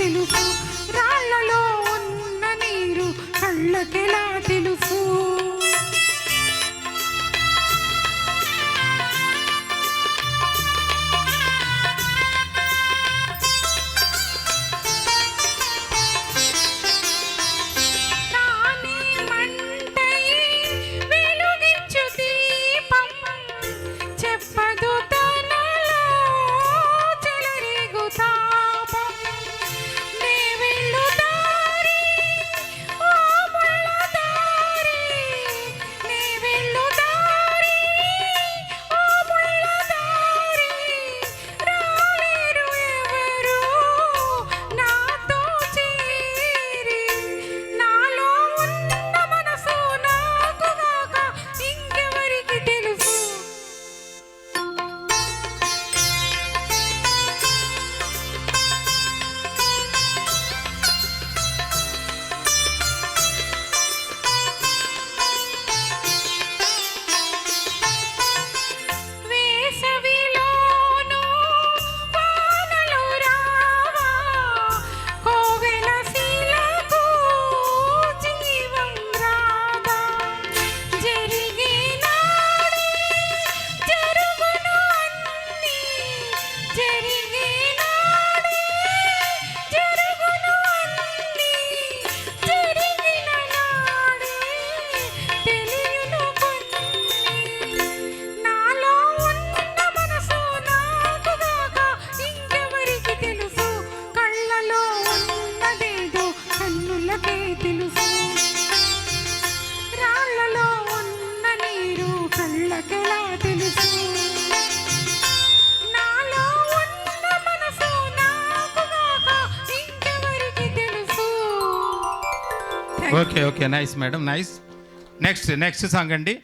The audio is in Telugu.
తెలుసు. రాళ్ళలో ఉన్న నీరు కళ్ళకెలా Did? Okay okay nice madam nice next next song అండి.